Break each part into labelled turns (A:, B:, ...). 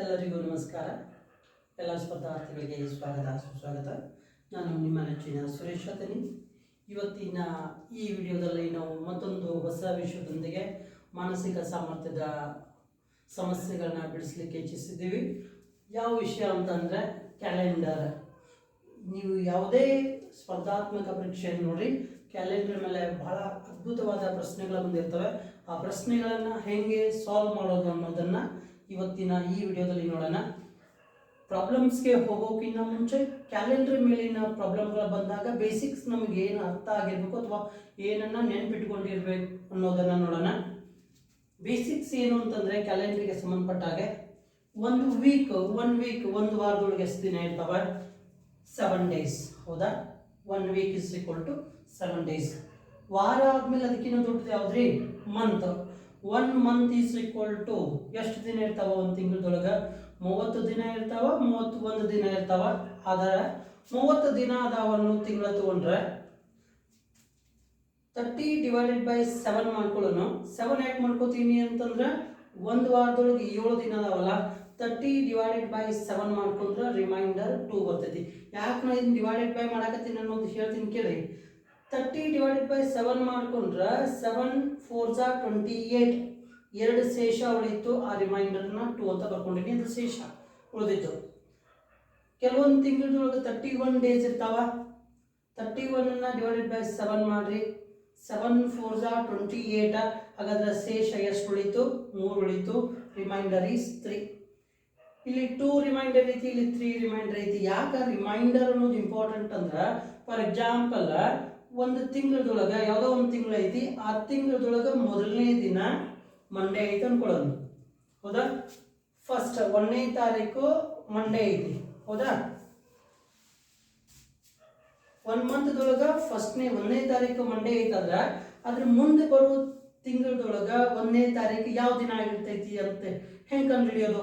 A: ಎಲ್ಲರಿಗೂ ನಮಸ್ಕಾರ. ಎಲ್ಲ ಸ್ಪರ್ಧಾರ್ಥಿಗಳಿಗೆ ಸ್ವಾಗತ, ಸುಸ್ವಾಗತ. ನಾನು ನಿಮ್ಮ ನೆಚ್ಚಿನ ಸುರೇಶ್ ಅತನಿ ಇವತ್ತಿನ ಈ ವಿಡಿಯೋದಲ್ಲಿ ನಾವು ಮತ್ತೊಂದು ಹೊಸ ವಿಷಯದೊಂದಿಗೆ ಮಾನಸಿಕ ಸಾಮರ್ಥ್ಯದ ಸಮಸ್ಯೆಗಳನ್ನ ಬಿಡಿಸಲಿಕ್ಕೆ ಇಚ್ಛಿಸಿದ್ದೀವಿ. ಯಾವ ವಿಷಯ ಅಂತಂದರೆ ಕ್ಯಾಲೆಂಡರ್. ನೀವು ಯಾವುದೇ ಸ್ಪರ್ಧಾತ್ಮಕ ಪರೀಕ್ಷೆಯನ್ನು ನೋಡಿ, ಕ್ಯಾಲೆಂಡರ್ ಮೇಲೆ ಬಹಳ ಅದ್ಭುತವಾದ ಪ್ರಶ್ನೆಗಳು ಬಂದಿರ್ತವೆ. ಆ ಪ್ರಶ್ನೆಗಳನ್ನು ಹೇಗೆ ಸಾಲ್ವ್ ಮಾಡೋದು ಅನ್ನೋದನ್ನು ಇವತ್ತಿನ ಈ ವಿಡಿಯೋದಲ್ಲಿ ನೋಡೋಣ. ಪ್ರಾಬ್ಲಮ್ಸ್ಗೆ ಹೋಗೋಕ್ಕಿಂತ ಮುಂಚೆ ಕ್ಯಾಲೆಂಡರ್ ಮೇಲಿನ ಪ್ರಾಬ್ಲಮ್ಗಳು ಬಂದಾಗ ಬೇಸಿಕ್ಸ್ ನಮಗೆ ಏನು ಅರ್ಥ ಆಗಿರಬೇಕು ಅಥವಾ ಏನನ್ನ ನೆನ್ಪಿಟ್ಕೊಂಡಿರ್ಬೇಕು ಅನ್ನೋದನ್ನು ನೋಡೋಣ. ಬೇಸಿಕ್ಸ್ ಏನು ಅಂತಂದರೆ ಕ್ಯಾಲೆಂಡ್ರಿಗೆ ಸಂಬಂಧಪಟ್ಟಾಗೆ ಒಂದು ವೀಕ್ ಒನ್ ವೀಕ್ ಒಂದು ವಾರದೊಳಗೆ ಎಷ್ಟು ದಿನ ಇರ್ತವೆ? ಸೆವೆನ್ ಡೇಸ್ ಹೌದಾ? One week is equal to seven days ವಾರ ಆದಮೇಲೆ ಅದಕ್ಕಿಂತ ದೊಡ್ಡದು ಯಾವುದ್ರಿ? Month one month is equal to ಎಷ್ಟು ದಿನ ಇರ್ತಾವ ಒಂದು ತಿಂಗಳದೊಳಗೆ? ಮೂವತ್ತು ದಿನ ಇರ್ತಾವ ಮೂವತ್ತು ಒಂದು ದಿನ ಇರ್ತಾವ. ಆದರೆ ಮೂವತ್ತು ದಿನ ಅದಾವ ಅನ್ನೋ ತಿಂಗಳ ತಗೊಂಡ್ರೆ ತರ್ಟಿ ಡಿವೈಡೆಡ್ ಬೈ ಸೆವೆನ್ ಮಾಡ್ಕೊಳ್ಳೋನು. ಸೆವೆನ್ ಯಾಕೆ ಮಾಡ್ಕೋತೀನಿ ಅಂತಂದ್ರೆ ಒಂದು ವಾರದೊಳಗೆ ಏಳು ದಿನ ಅದಾವಲ್ಲ ತರ್ಟಿ ಡಿವೈಡೆಡ್ ಬೈ ಸೆವೆನ್ ಮಾಡ್ಕೊಂಡ್ರೆ ರಿಮೈಂಡರ್ ಟೂ ಬರ್ತೈತಿ. ಯಾಕೆ ನಾ ಇದನ್ನ ಡಿವೈಡೆಡ್ ಬೈ ಮಾಡಾಕತ್ತೀನಿ ಅನ್ನೋದು ಹೇಳ್ತೀನಿ ಕೇಳಿ. ತರ್ಟಿ ಡಿವೈಡೆಡ್ ಬೈ ಸೆವೆನ್ ಮಾಡ್ಕೊಂಡ್ರೆ ಸೆವೆನ್ ಫೋರ್ ಜಾ ಟ್ವೆಂಟಿ ಏಟ್ ಎರಡು ಶೇಷ ಉಳಿತು. ಆ ರಿಮೈಂಡರ್ನ ಟೂ ಅಂತ ಬರ್ಕೊಂಡಿನಿ. ಅದು ಶೇಷ ಉಳಿದಿತ್ತು ಕೆಲವೊಂದು ತಿಂಗಳೊಳಗೆ ತರ್ಟಿ ಒನ್ ಡೇಸ್ ಇರ್ತಾವ. ತರ್ಟಿ ಒನ್ನ ಡಿವೈಡೆಡ್ ಬೈ ಸೆವೆನ್ ಮಾಡಿರಿ. ಸೆವೆನ್ ಫೋರ್ ಜಾ ಟ್ವೆಂಟಿ ಏಟ ಹಾಗಾದ್ರೆ ಶೇಷ ಎಷ್ಟು ಉಳಿತು? ಮೂರು ಉಳಿತು. ರಿಮೈಂಡರ್ ಈಸ್ ತ್ರೀ ಇಲ್ಲಿ ಟೂ ರಿಮೈಂಡರ್ ಐತಿ, ಇಲ್ಲಿ ತ್ರೀ ರಿಮೈಂಡರ್ ಐತಿ. ಯಾಕೆ ರಿಮೈಂಡರ್ ಅನ್ನೋದು ಇಂಪಾರ್ಟೆಂಟ್ ಅಂದ್ರೆ ಫಾರ್ ಎಕ್ಸಾಂಪಲ್ ಒಂದು ತಿಂಗಳದೊಳಗ, ಯಾವುದೋ ಒಂದು ತಿಂಗಳು ಐತಿ ಆ ತಿಂಗಳದೊಳಗ ಮೊದಲನೇ ದಿನ ಮಂಡೇ ಐತಿ ಅನ್ಕೊಳ್ಳೋದು. ಹೌದಾ? ಫಸ್ಟ್ ಒಂದನೇ ತಾರೀಕು ಮಂಡೇ ಐತಿ. ಹೌದಾ? ಒನ್ ಮಂತ್ದೊಳಗೆ ಫಸ್ಟ್ನೇ ಒಂದನೇ ತಾರೀಕು ಮಂಡೇ ಐತಂದ್ರ ಅದ್ರ ಮುಂದೆ ಬರುವ ತಿಂಗಳದೊಳಗ ಒಂದನೇ ತಾರೀಕು ಯಾವ ದಿನ ಆಗಿರ್ತೈತಿ ಅಂತ. ಹೆಂಗೆ ಕಂಡುಹಿಡಿಯೋದು?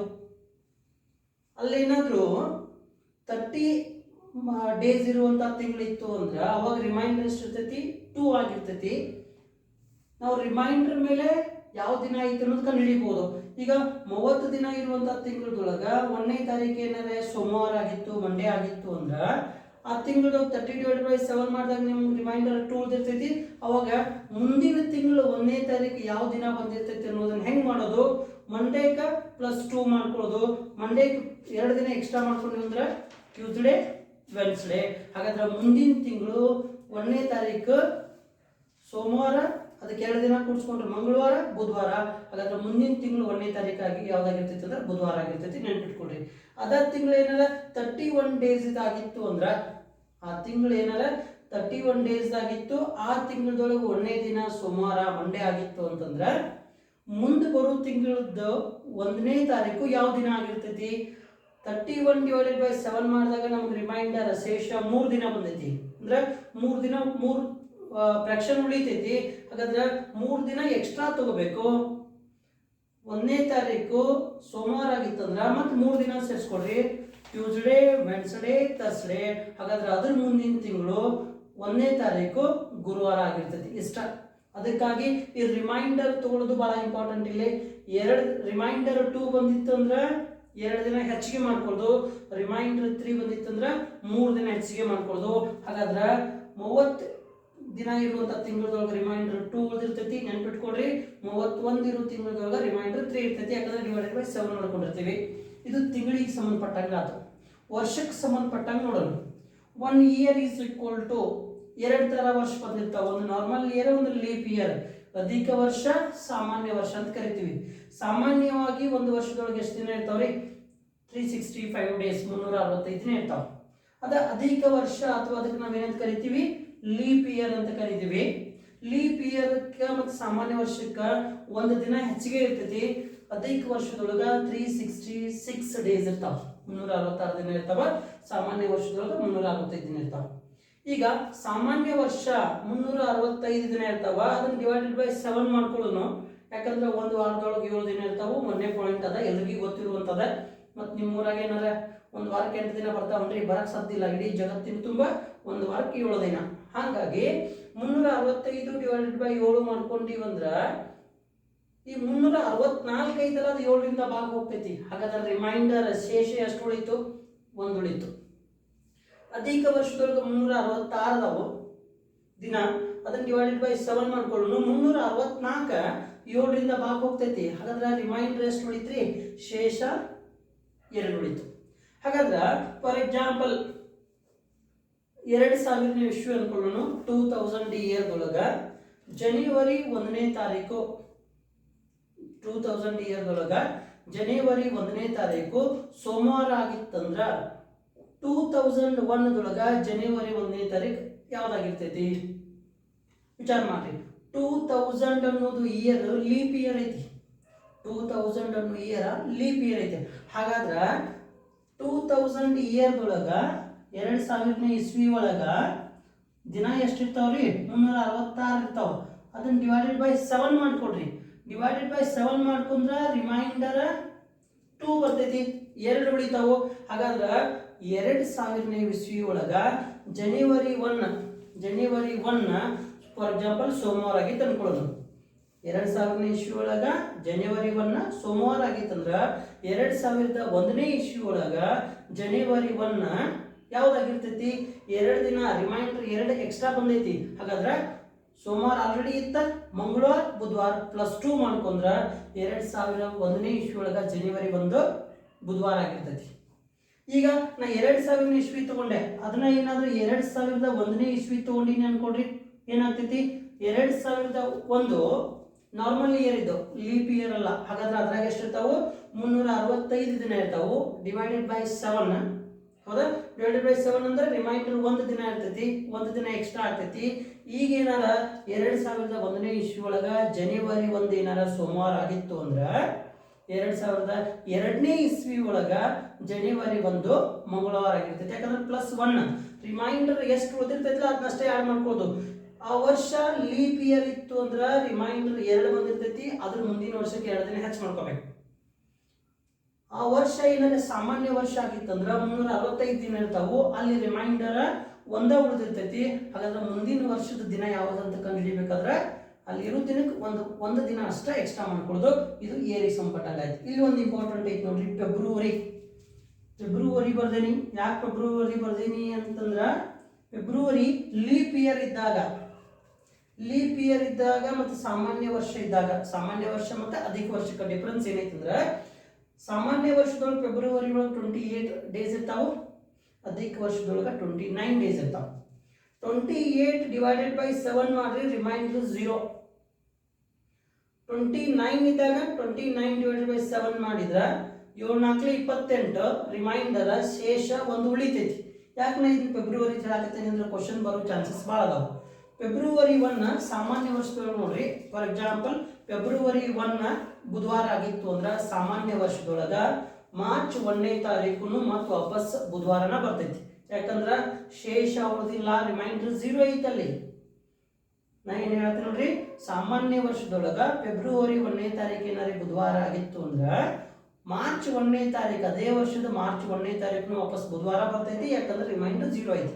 A: ಅಲ್ಲೇನಾದರೂ ತರ್ಟಿ ಡೇಸ್ ಇರುವಂಥ ತಿಂಗಳಿತ್ತು ಅಂದ್ರೆ ಅವಾಗ ರಿಮೈಂಡರ್ ಎಷ್ಟು ಇರ್ತೈತಿ ಟೂ ಆಗಿರ್ತೈತಿ. ನಾವು ರಿಮೈಂಡರ್ ಮೇಲೆ ಯಾವ ದಿನ ಐತೆ ಅನ್ನೋದು ಕಂಡು ಹಿಡಿಬೋದು. ಈಗ ಮೂವತ್ತು ದಿನ ಇರುವಂಥ ತಿಂಗಳದೊಳಗ ಒಂದನೇ ತಾರೀಕು ಏನಾದ್ರೆ ಸೋಮವಾರ ಆಗಿತ್ತು ಮಂಡೇ ಆಗಿತ್ತು ಅಂದ್ರೆ ಆ ತಿಂಗಳು ತರ್ಟಿ ಡಿವೈಡ್ ಬೈ ಸೆವೆನ್ ಮಾಡಿದಾಗ ನಿಮ್ಗೆ ರಿಮೈಂಡರ್ ಟೂ ಇರ್ತೈತಿ ಅವಾಗ ಮುಂದಿನ ತಿಂಗಳು ಒಂದನೇ ತಾರೀಕು ಯಾವ ದಿನ ಬಂದಿರ್ತೈತಿ ಅನ್ನೋದನ್ನ ಹೆಂಗೆ ಮಾಡೋದು? ಮಂಡೇಕ ಪ್ಲಸ್ ಟೂ ಮಾಡ್ಕೊಳ್ಳೋದು. ಮಂಡೇಕ ಎರಡು ದಿನ ಎಕ್ಸ್ಟ್ರಾ ಮಾಡ್ಕೊಂಡ್ವಿ ಅಂದ್ರೆ ಟ್ಯೂಸ್ಡೇ ವೆನ್ಸ್ಡೇ ಹಾಗಾದ್ರೆ ಮುಂದಿನ ತಿಂಗಳು ಒಂದನೇ ತಾರೀಕು ಸೋಮವಾರ, ಅದಕ್ಕೆ ಎರಡು ದಿನ ಕೂಡಿಸ್ಕೊಂಡ್ರೆ ಮಂಗಳವಾರ, ಬುಧವಾರ. ಹಾಗಾದ್ರೆ ಮುಂದಿನ ತಿಂಗಳು ಒಂದನೇ ತಾರೀಕಾಗಿ ಯಾವ್ದಾಗಿರ್ತೈತಿ ಅಂದ್ರೆ ಬುಧವಾರ ಆಗಿರ್ತೈತಿ ನೆನ್ಪಿಟ್ಕೊಡ್ರಿ ಅದಾದ ತಿಂಗಳು ಏನಲ್ಲ ತರ್ಟಿ ಒನ್ ಡೇಸ್ ಇದಾಗಿತ್ತು ಅಂದ್ರೆ, ಆ ತಿಂಗಳು ಏನಲ್ಲ ತರ್ಟಿ ಒನ್ ಡೇಸ್ ಆಗಿತ್ತು ಆ ತಿಂಗಳದೊಳಗೆ ಒಂದನೇ ದಿನ ಸೋಮವಾರ ಮಂಡೇ ಆಗಿತ್ತು ಅಂತಂದ್ರೆ, ಮುಂದೆ ಬರೋ ತಿಂಗಳದ್ದು ಒಂದನೇ ತಾರೀಕು ಯಾವ ದಿನ ಆಗಿರ್ತೈತಿ? Thirty one divided by seven ಮಾಡಿದಾಗ ನಮ್ಗೆ ರಿಮೈಂಡರ್ ಶೇಷ ಮೂರು ದಿನ ಬಂದೈತಿ. ಅಂದ್ರೆ ಮೂರು ದಿನ, ಮೂರು ಫ್ರಾಕ್ಷನ್ ಉಳಿತೈತಿ. ಹಾಗಾದ್ರೆ ಮೂರು ದಿನ ಎಕ್ಸ್ಟ್ರಾ ತಗೋಬೇಕು. ಒಂದನೇ ತಾರೀಕು ಸೋಮವಾರ ಆಗಿತ್ತಂದ್ರೆ ಮತ್ತೆ ಮೂರು ದಿನ ಸೇರಿಸ್ಕೊಡ್ರಿ. ಟ್ಯೂಸ್ಡೇ ವೆನ್ಸ್ಡೇ ಥರ್ಸ್ಡೇ ಹಾಗಾದ್ರೆ ಅದ್ರ ಮುಂದಿನ ತಿಂಗಳು ಒಂದನೇ ತಾರೀಕು ಗುರುವಾರ ಆಗಿರ್ತೈತಿ. ಇಷ್ಟ. ಅದಕ್ಕಾಗಿ ಈ ರಿಮೈಂಡರ್ ತಗೊಳ್ಳೋದು ಭಾಳ ಇಂಪಾರ್ಟೆಂಟ್ ಇಲ್ಲಿ. ಎರಡು ರಿಮೈಂಡರ್ ಟೂ ಬಂದಿತ್ತು ಅಂದ್ರೆ ಎರಡು ದಿನ ಹೆಚ್ಚಿಗೆ ಮಾಡ್ಕೊಳ್ಳೋದು ರಿಮೈಂಡರ್ ತ್ರೀ ಬಂದಿತ್ತಂದ್ರೆ ಮೂರು ದಿನ ಹೆಚ್ಚಿಗೆ ಮಾಡ್ಕೊಳ್ಳೋದು ಹಾಗಾದ್ರೆ ಮೂವತ್ತು ದಿನ ಇರುವಂಥ ತಿಂಗಳದೊಳಗೆ ರಿಮೈಂಡರ್ ಟೂ ಉಳಿದಿರ್ತೈತಿ. ನೆನ್ಪಿಟ್ಕೊಡ್ರಿ ಮೂವತ್ತೊಂದು ಇರೋ ತಿಂಗಳದೊಳಗೆ ರಿಮೈಂಡರ್ ತ್ರೀ ಇರ್ತೈತಿ. ಯಾಕಂದ್ರೆ ಡಿವೈಡೆಡ್ ಬೈ ಸೆವೆನ್ ಮಾಡ್ಕೊಂಡಿರ್ತೀವಿ. ಇದು ತಿಂಗಳಿಗೆ ಸಂಬಂಧಪಟ್ಟಂಗೆ ಆತು. ವರ್ಷಕ್ಕೆ ಸಂಬಂಧಪಟ್ಟಂಗೆ ನೋಡೋಣ. One year is equal to ಎರಡು ಥರ ವರ್ಷ ಬಂದಿರ್ತಾವೆ. ಒಂದು ನಾರ್ಮಲ್ ಇಯರ್ ಒಂದು ಲೀಪ್ ಇಯರ್ ಅಧಿಕ ವರ್ಷ, ಸಾಮಾನ್ಯ ವರ್ಷ ಅಂತ ಕರಿತೀವಿ. ಸಾಮಾನ್ಯವಾಗಿ ಒಂದು ವರ್ಷದೊಳಗೆ ಎಷ್ಟು ದಿನ ಇರ್ತಾವ್ರಿ? ತ್ರೀ ಸಿಕ್ಸ್ಟಿ ಫೈವ್ ಡೇಸ್ ಮುನ್ನೂರ ಅರವತ್ತೈದು ದಿನ ಇರ್ತಾವೆ. ಅದ ಅಧಿಕ ವರ್ಷ ಅಥವಾ ಅದಕ್ಕೆ ನಾವು ಏನಂತ ಕರಿತೀವಿ? ಲೀಪ್ ಇಯರ್ ಅಂತ ಕರಿತೀವಿ. ಲೀಪ್ ಇಯರ್ಕ್ಕೆ ಮತ್ತು ಸಾಮಾನ್ಯ ವರ್ಷಕ್ಕೆ ಒಂದು ದಿನ ಹೆಚ್ಚಿಗೆ ಇರ್ತೈತಿ. ಅಧಿಕ ವರ್ಷದೊಳಗೆ ತ್ರೀ ಸಿಕ್ಸ್ಟಿ ಸಿಕ್ಸ್ ಡೇಸ್ ಇರ್ತಾವ. ಮುನ್ನೂರ ಅರವತ್ತಾರು ದಿನ ಇರ್ತಾವ. ಸಾಮಾನ್ಯ ವರ್ಷದೊಳಗೆ ಮುನ್ನೂರ ಅರವತ್ತೈದು ದಿನ ಇರ್ತಾವ. ಈಗ ಸಾಮಾನ್ಯ ವರ್ಷ ಮುನ್ನೂರ ಅರವತ್ತೈದು ದಿನ ಇರ್ತಾವ. ಅದನ್ನ ಡಿವೈಡೆಡ್ ಬೈ ಸೆವೆನ್ ಮಾಡ್ಕೊಳ್ಳೋನು. ಯಾಕಂದ್ರೆ ಒಂದು ವಾರದೊಳಗೆ ಏಳು ದಿನ ಇರ್ತಾವೆ, ಮೊನ್ನೆ ಪಾಯಿಂಟ್ ಅದ ಎಲ್ರಿಗೂ ಗೊತ್ತಿರುವಂಥದ ಮತ್ತು ನಿಮ್ಮ ಊರಾಗ ಏನಾರ ಒಂದು ವಾರಕ್ಕೆ ಎಂಟು ದಿನ ಬರ್ತಾವನ್ರಿ ಬರಕ್ಕೆ ಸಾಧ್ಯ ಇಡೀ ಜಗತ್ತಿನ ತುಂಬ ಒಂದು ವಾರಕ್ಕೆ ಏಳು ದಿನ. ಹಾಗಾಗಿ ಮುನ್ನೂರ ಅರವತ್ತೈದು ಡಿವೈಡೆಡ್ ಬೈ ಏಳು ಮಾಡ್ಕೊಂಡಿವಂದ್ರೆ ಈ ಮುನ್ನೂರ ಅರವತ್ನಾಲ್ಕು ಐತಲ್ಲ, ಅದು ಏಳರಿಂದ ಭಾಗ ಹೋಗ್ತೈತಿ ಹಾಗಾದ್ರೆ ರಿಮೈಂಡರ್ ಶೇಷ ಎಷ್ಟು ಉಳಿತು ಒಂದು ಉಳಿತು ಅಧಿಕ ವರ್ಷದೊಳಗೆ ಮುನ್ನೂರ ಅರವತ್ತಾರದವು ದಿನ. ಅದನ್ನ ಡಿವೈಡೆಡ್ ಬೈ ಸೆವೆನ್ ಮಾಡ್ಕೊಳ್ಳೋಣ. ಮುನ್ನೂರ ಅರವತ್ನಾಲ್ಕ ಏಳರಿಂದ ಬಾಕ್ ಹೋಗ್ತೈತಿ. ಹಾಗಾದ್ರೆ ರಿಮೈಂಡರ್ ಎಷ್ಟು ಉಳಿತ್ರಿ? ಶೇಷ ಎರಡು ಉಳಿತು. ಹಾಗಾದ್ರೆ ಫಾರ್ ಎಕ್ಸಾಂಪಲ್ ಎರಡು ಸಾವಿರನೇ ಇಶ್ಯೂ ಅನ್ಕೊಳ್ಳೋಣ. ಟೂ ತೌಸಂಡ್ ಇಯರ್ದೊಳಗ ಜನವರಿ ಒಂದನೇ ತಾರೀಕು. ಟೂ ತೌಸಂಡ್ ಇಯರ್ದೊಳಗ ಜನವರಿ ಒಂದನೇ ತಾರೀಕು ಸೋಮವಾರ ಆಗಿತ್ತಂದ್ರ ಟೂ ತೌಸಂಡ್ ಒನ್ದೊಳಗ ಜನವರಿ ಒಂದನೇ ತಾರೀಕು ಯಾವ್ದಾಗಿರ್ತೈತಿ? ವಿಚಾರ ಮಾಡ್ರಿ. ಟೂ ತೌಸಂಡ್ ಅನ್ನೋದು ಇಯರ್ ಲೀಪ್ ಇಯರ್ ಐತಿ. ಟೂ ತೌಸಂಡ್ ಅನ್ನೋ ಇಯರ್ ಲೀಪ್ ಇಯರ್ ಐತಿ. ಹಾಗಾದ್ರೆ ಟೂ ತೌಸಂಡ್ ಇಯರ್ದೊಳಗೆ ಎರಡು ಸಾವಿರನೇ ಇಸ್ವಿ ಒಳಗೆ ದಿನ ಎಷ್ಟಿರ್ತಾವ್ರಿ? ಮುನ್ನೂರ ಅರವತ್ತಾರು ಇರ್ತಾವ. ಅದನ್ನು ಡಿವೈಡೆಡ್ ಬೈ ಸೆವೆನ್ ಮಾಡಿಕೊಡ್ರಿ. ಡಿವೈಡೆಡ್ ಬೈ ಸೆವೆನ್ ಮಾಡ್ಕೊಂಡ್ರೆ ರಿಮೈಂಡರ್ ಟೂ ಬರ್ತೈತಿ. ಎರಡು ಉಳಿತಾವು. ಹಾಗಾದ್ರೆ ಎರಡು ಸಾವಿರನೇ ಇಸ್ವಿ ಒಳಗೆ January one January one for example ಸೋಮವಾರ ಆಗಿತ್ತು ತಂದ್ಕೊಳ್ಳೋದು. ಎರಡ್ ಸಾವಿರನೇ ಇಶ್ಯೂ ಒಳಗ ಜನವರಿ ಒನ್ನ ಸೋಮವಾರ ಆಗಿತ್ತಂದ್ರ ಎರಡ್ ಸಾವಿರದ ಒಂದನೇ ಇಶ್ಯೂ ಒಳಗ ಜನವರಿ ಒನ್ನ ಯಾವ್ದಾಗಿರ್ತೈತಿ? ಎರಡು ದಿನ ರಿಮೈಂಡರ್ ಎರಡು ಎಕ್ಸ್ಟ್ರಾ ಬಂದೈತಿ. ಹಾಗಾದ್ರ ಸೋಮವಾರ ಆಲ್ರೆಡಿ ಇತ್ತ, ಮಂಗಳವಾರ, ಬುಧವಾರ ಪ್ಲಸ್ ಟೂ ಮಾಡ್ಕೊಂಡ್ರ ಎರಡ್ ಸಾವಿರ ಒಂದನೇ ಇಶ್ಯೂ ಒಳಗ ಜನವರಿ ಒಂದು ಬುಧವಾರ ಆಗಿರ್ತೈತಿ. ಈಗ ನಾ ಎರಡ್ ಸಾವಿರ ಇಶ್ವಿ ತಗೊಂಡೆ. ಅದನ್ನ ಏನಾದ್ರೂ ಎರಡ್ ಸಾವಿರದ ಒಂದನೇ ಇಶ್ವಿ ತಗೊಂಡಿನಿ ಅನ್ಕೊಡ್ರಿ. ಏನಾಗ್ತೈತಿ? ಎರಡು ಸಾವಿರದ ಒಂದು ನಾರ್ಮಲ್ ಇಯರ್ ಇದು. ಲೀಪ್ ಇಯರ್ ಅಲ್ಲ. ಹಾಗಾದ್ರೆ ಅದ್ರಾಗ ಎಷ್ಟು ಎಷ್ಟಿರ್ತಾವು? ಮುನ್ನೂರ ಅರವತ್ತೈದು ದಿನ ಇರ್ತಾವು. ಡಿವೈಡೆಡ್ ಬೈ ಸೆವೆನ್ ಹೌದಾ? ಡಿವೈಡೆಡ್ ಬೈ ಸೆವೆನ್ ಅಂದ್ರೆ ರಿಮೈಂಡರ್ ಒಂದು ದಿನ ಇರ್ತೈತಿ. ಒಂದು ದಿನ ಎಕ್ಸ್ಟ್ರಾ ಆಗ್ತೈತಿ. ಈಗ ಏನಾರ ಎರಡ್ ಸಾವಿರದ ಒಂದನೇ ಇಶ್ಯೂ ಒಳಗ ಜನವರಿ ಒಂದು ಏನಾರ ಸೋಮವಾರ ಆಗಿತ್ತು ಅಂದ್ರೆ ಎರಡು ಸಾವಿರದ ಎರಡನೇ ಇಸ್ವಿ ಒಳಗ ಜನವರಿ ಒಂದು ಮಂಗಳವಾರ ಆಗಿರ್ತೈತಿ. ಯಾಕಂದ್ರೆ ಪ್ಲಸ್ ಒನ್ ರಿಮೈಂಡರ್ ಎಷ್ಟು ಉಳಿದಿರ್ತೈತಿಲ್ಲ ಅದನ್ನಷ್ಟೇ ಆಡ್ ಮಾಡ್ಕೋದು ಆ ವರ್ಷ ಲೀಪ್ ಇಯರ್ ಇತ್ತು ಅಂದ್ರ ರಿಮೈಂಡರ್ ಎರಡು ಬಂದಿರ್ತೈತಿ ಅದ್ರ ಮುಂದಿನ ವರ್ಷಕ್ಕೆ ಎರಡು ದಿನ ಹೆಚ್ಚು ಮಾಡ್ಕೋಬೇಕು. ಆ ವರ್ಷ ಏನಾದ್ರೆ ಸಾಮಾನ್ಯ ವರ್ಷ ಆಗಿತ್ತಂದ್ರ ಮುನ್ನೂರ ಅರವತ್ತೈದು ದಿನ ಇರ್ತಾವು, ಅಲ್ಲಿ ರಿಮೈಂಡರ್ ಒಂದ ಉಳಿದಿರ್ತೈತಿ, ಹಾಗಾದ್ರೆ ಮುಂದಿನ ವರ್ಷದ ದಿನ ಯಾವ್ದಂತ ಕಂಡುಹಿಡಿಬೇಕಾದ್ರೆ ಅಲ್ಲಿ ಇರೋ ದಿನಕ್ಕೆ ಒಂದು ಒಂದು ದಿನ ಅಷ್ಟೇ ಎಕ್ಸ್ಟ್ರಾ ಮಾಡ್ಕೊಳ್ಳೋದು ಇದು ಏರಿಗೆ ಸಂಪಟ್ಟಾಗಾಯ್ತು ಇಲ್ಲಿ ಒಂದು ಇಂಪಾರ್ಟೆಂಟ್ ಐತಿ ನೋಡ್ರಿ ಫೆಬ್ರವರಿ ಫೆಬ್ರವರಿ ಬರ್ದೇನಿ. ಯಾಕೆ ಫೆಬ್ರವರಿ ಬರ್ದೇನಿ ಅಂತಂದ್ರೆ ಫೆಬ್ರವರಿ ಲೀಪ್ ಇಯರ್ ಇದ್ದಾಗ ಲೀಪ್ ಇಯರ್ ಇದ್ದಾಗ ಮತ್ತು ಸಾಮಾನ್ಯ ವರ್ಷ ಇದ್ದಾಗ, ಸಾಮಾನ್ಯ ವರ್ಷ ಮತ್ತು ಅಧಿಕ ವರ್ಷಕ್ಕೆ ಡಿಫ್ರೆನ್ಸ್ ಏನೈತಂದ್ರೆ, ಸಾಮಾನ್ಯ ವರ್ಷದೊಳಗೆ ಫೆಬ್ರವರಿ ಒಳಗೆ ಟ್ವೆಂಟಿ ಏಟ್ ಡೇಸ್ ಇರ್ತಾವೆ, ಅಧಿಕ ವರ್ಷದೊಳಗೆ ಟ್ವೆಂಟಿ ನೈನ್ ಡೇಸ್ ಇರ್ತಾವೆ. Twenty eight divided by seven ಮಾಡಿರಿ ರಿಮೈಂಡರ್ ಝೀರೋ ಟ್ವೆಂಟಿ ನೈನ್ ಇದ್ದಾಗ twenty nine divided by seven ಮಾಡಿದ್ರೆ ಏಳು ನಾಲ್ಕು ಇಪ್ಪತ್ತೆಂಟು ರಿಮೈಂಡರ್ ಶೇಷ ಒಂದು ಉಳಿತೈತಿ. ಯಾಕೆ ನಾ ಇದನ್ನ ಫೆಬ್ರವರಿ ಹೇಳಕತ್ತೇನೆ ಅಂದ್ರೆ ಕ್ವಶನ್ ಬರೋ ಚಾನ್ಸಸ್ ಭಾಳ ಅದಾವ. ಫೆಬ್ರವರಿ ಒನ್ ಸಾಮಾನ್ಯ ವರ್ಷದೊಳಗೆ ನೋಡ್ರಿ. ಫಾರ್ ಎಕ್ಸಾಂಪಲ್ ಫೆಬ್ರವರಿ ಒನ್ ಬುಧವಾರ ಆಗಿತ್ತು ಅಂದ್ರೆ ಸಾಮಾನ್ಯ ವರ್ಷದೊಳಗ ಮಾರ್ಚ್ ಒಂದನೇ ತಾರೀಕು ಮತ್ತು ವಾಪಸ್ ಬುಧವಾರನ ಬರ್ತೈತಿ. ಯಾಕಂದ್ರೆ ಶೇಷ ಉಳಿದಿಲ್ಲ ರಿಮೈಂಡರ್ ಝೀರೋ ಐತಲ್ಲಿ. ನಾ ಏನ್ ಹೇಳ್ತೀನಿ ನೋಡ್ರಿ? ಸಾಮಾನ್ಯ ವರ್ಷದೊಳಗ ಫೆಬ್ರವರಿ ಒಂದನೇ ತಾರೀಕು ಏನಾರಿ ಬುಧವಾರ ಆಗಿತ್ತು ಅಂದ್ರೆ ಮಾರ್ಚ್ ಒಂದನೇ ತಾರೀಕು, ಅದೇ ವರ್ಷದ ಮಾರ್ಚ್ ಒಂದನೇ ತಾರೀಕು ವಾಪಸ್ ಬುಧವಾರ ಬರ್ತೈತಿ. ಯಾಕಂದ್ರೆ ರಿಮೈಂಡರ್ ಝೀರೋ ಐತಿ.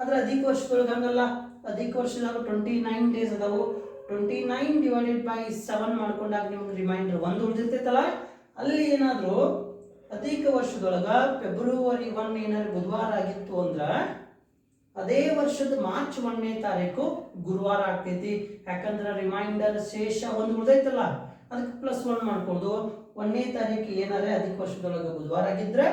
A: ಆದ್ರೆ ಅಧಿಕ ವರ್ಷದೊಳಗೆ ಹಂಗಲ್ಲ. ಅಧಿಕ ವರ್ಷದಾಗ ಟ್ವೆಂಟಿ ನೈನ್ ಡೇಸ್ ಅದಾವು. Twenty nine divided by seven ಮಾಡ್ಕೊಂಡಾಗ ನಿಮ್ಗೆ ರಿಮೈಂಡರ್ ಒಂದು ಉಳಿದಿರ್ತೈತಲ್ಲ? ಅಲ್ಲಿ ಏನಾದರೂ ಅಧಿಕ ವರ್ಷದೊಳಗ ಫೆಬ್ರವರಿ ಒನ್ ಏನಾದ್ರು ಬುಧವಾರ ಆಗಿತ್ತು ಅಂದ್ರೆ ಅದೇ ವರ್ಷದ ಮಾರ್ಚ್ ಒಂದನೇ ತಾರೀಕು ಗುರುವಾರ ಆಗ್ತೈತಿ. ಯಾಕಂದ್ರೆ ರಿಮೈಂಡರ್ ಶೇಷ ಒಂದು ಉಳಿದೈತಲ್ಲ? ಅದಕ್ಕೆ ಪ್ಲಸ್ ಒನ್ ಮಾಡ್ಕೊಂಡು ಒಂದನೇ ತಾರೀಕು ಏನಾದ್ರೆ ಅಧಿಕ ವರ್ಷದೊಳಗೆ ಬುಧವಾರ ಆಗಿದ್ರೆ